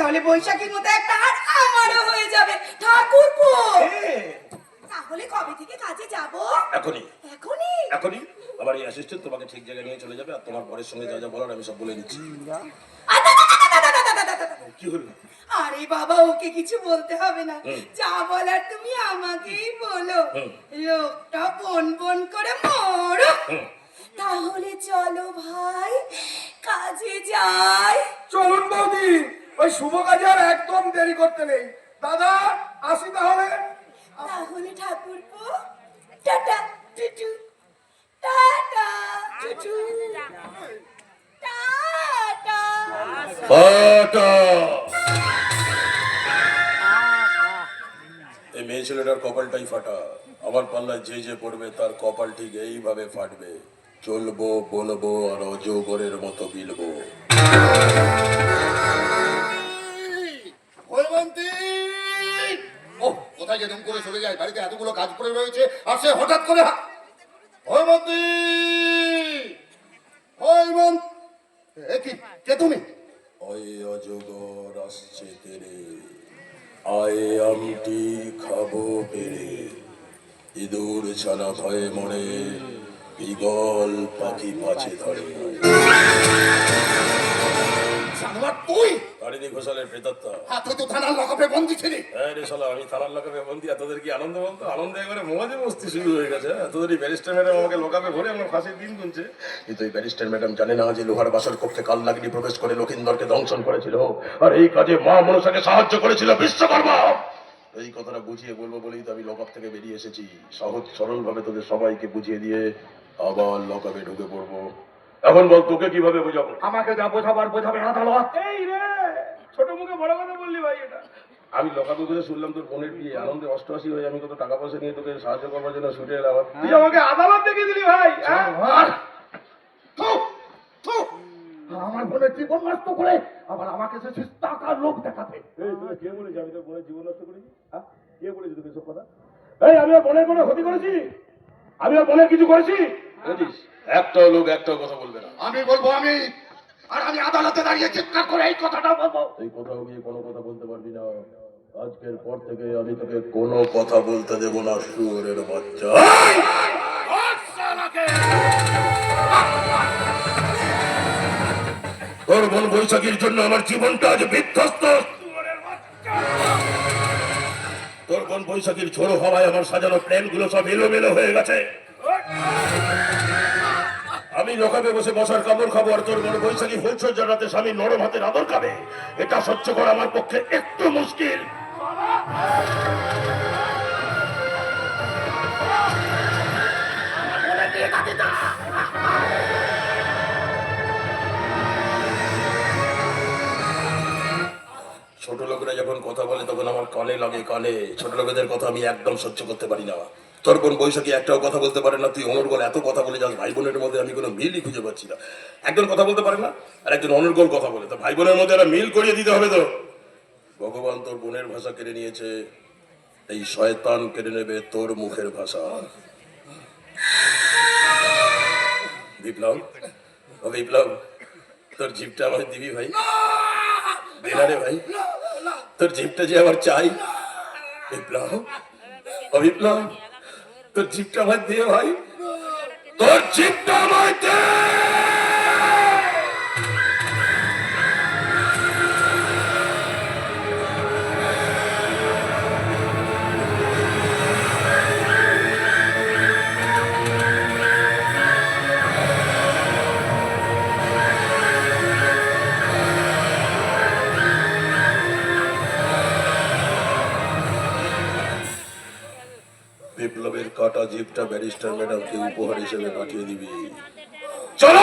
তাহলে বৈশাখীর মতো একটা হার আমারও হয়ে যাবে ঠাকুরপো তাহলে কবে থেকে কাজে যাব এখনই এখনই এখনই আমার এই অ্যাসিস্ট্যান্ট তোমাকে ঠিক জায়গায় নিয়ে চলে যাবে আর তোমার পরের সঙ্গে যা যা বলার আমি সব বলে আদা। কি হলো আরে বাবা ওকে কিছু বলতে হবে না যা বলার তুমি আমাকেই বলো। লোকটা বন বন করে মরো তাহলে চলো ভাই কাজে যাই চলুন বৌদি ওই শুভ কাজে আর একদম দেরি করতে নেই। দাদা আসি তাহলে। তাহলে ঠাকুরপো টাটা টুটু টাটা টুটু টাটা। ফাটা এই মেয়ে ছেলেটার কপালটাই ফাটা। আমার পাল্লায় যে যে পড়বে তার কপাল ঠিক এইভাবে ফাটবে। চলবো বলব আর অজগরের মতো গিলবো যেরকম করে চলে যায়। বাড়িতে এতগুলো কাজ করে রয়েছে আর সে হঠাৎ করে হৈমন্তী হৈমন্ত কি? কে তুমি? ওই অজগর আসছে তেরে। আয় আমটি খাব পেরে। ইঁদুর ছানা ভয়ে মরে বিগল পাখি পাছে ধরে। জানোয়ার তুই? তারিণী ঘোষালের প্রেতাত্মা হ্যাঁ তুই তো থানার লকপে বন্দি ছিলি। হ্যাঁ রে শালা আমি থানার লোকাপে বন্দি আর তোদের কি আনন্দ বলতো? আনন্দ একবারে মজা মস্তি শুরু হয়ে গেছে। হ্যাঁ? তোদের এই ব্যারিস্টার ম্যাডাম আমাকে লোকাপে ভরে আমার ফাঁসির দিন গুনছে। কিন্তু এই ব্যারিস্টার ম্যাডাম জানে না যে লোহার বাসর কক্ষে কাল লাগনি প্রবেশ করে লক্ষিন্দরকে দংশন করেছিল। আর এই কাজে মা মনসাকে সাহায্য করেছিল বিশ্বকর্মা। এই কথাটা বুঝিয়ে বলব বলেই তো আমি লকআপ থেকে বেরিয়ে এসেছি। সহজ সরল ভাবে তোদের সবাইকে বুঝিয়ে দিয়ে আবার লকআপে ঢুকে পড়ব। এখন বল তোকে কীভাবে বোঝাবো? আমাকে যা বোঝাবার বোঝাবে আদালত। এই রে ছোট মুখে বড় কথা বললি ভাই এটা। আমি লোকাবে করে শুনলাম তোর বোনের বিয়ে। আনন্দে অষ্টআশি হয়ে আমি কত টাকা পয়সা নিয়ে তোকে সাহায্য করবার জন্য ছুটে এলাম। তুই আমাকে আদালত দেখে দিলি ভাই হ্যাঁ? আমার বোনের জীবন নষ্ট করে আবার আমাকে সে টাকার লোক দেখাতে এই কে বলেছে? আমি তোর বোনের জীবন নষ্ট করেছি হ্যাঁ? কে বলেছে তোকে এসব কথা? এই আমি আর বোনের কোনো ক্ষতি করেছি? আমি আর বোনের কিছু করেছি? একটা লোক একটাও কথা বলবে না আমি বলব আমি আর আমি আদালতে দাঁড়িয়ে চিৎকার করে এই কথাটা বলব। এই কোথাও গিয়ে কোনো কথা বলতে পারবি না। আজকের পর থেকে আমি তোকে কোনো কথা বলতে দেব না শুয়োরের বাচ্চা। তোর বোন বৈশাখীর জন্য আমার জীবনটা আজ বিধ্বস্ত। তোর বোন বৈশাখীর ঝোড়ো হওয়ায় আমার সাজানো প্ল্যানগুলো সব এলোমেলো হয়ে গেছে। আমি লোকাবে বসে বসার কাপড় খাব আর তোর বোন বৈশাখী ফুলসজ্জা রাতে স্বামী নরম হাতের আদর খাবে। এটা সহ্য করা আমার পক্ষে একটু মুশকিল। ছোট লোকেরা যখন কথা বলে, তখন আমার কলে লাগে কলে ছোট লোকেদের কথা আমি একদম সহ্য করতে পারি না। তোর বোন বৈশাখী একটাও কথা বলতে পারে না, তুই অনর্গল এত কথা বলে যাস ভাই বোনের মধ্যে আমি কোনো মিলই খুঁজে পাচ্ছি না। একজন কথা বলতে পারে না, আর একজন অনর্গল কথা বলে। তো ভাই বোনের মধ্যে একটা মিল করিয়ে দিতে হবে তো। ভগবান তোর বোনের ভাষা কেড়ে নিয়েছে, এই শয়তান কেড়ে নেবে তোর মুখের ভাষা। বিপ্লব, ও বিপ্লব, তোর জিপটা আমার দিবি ভাই? দে না রে ভাই, তোর জিপটা যে আমার চাই? বিপ্লব, ও বিপ্লব তোর জিপটা ভাই দে ভাই। তোর জিপটা ভাই দে। জিপটা ব্যারিস্টার ম্যাডামকে উপহার হিসেবে পাঠিয়ে দিবি। চলো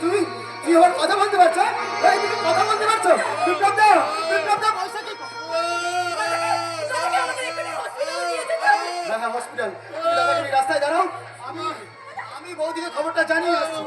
তুমি কি হওয়ার কথা বলতে পারছ? এই তুমি কথা বলতে পারছ? বিপ্লব দা বিপ্লব দা হ্যাঁ, হ্যাঁ, রাস্তায় দাঁড়াও। আমি আমি বৌদিকে খবরটা জানিয়ে আসছি।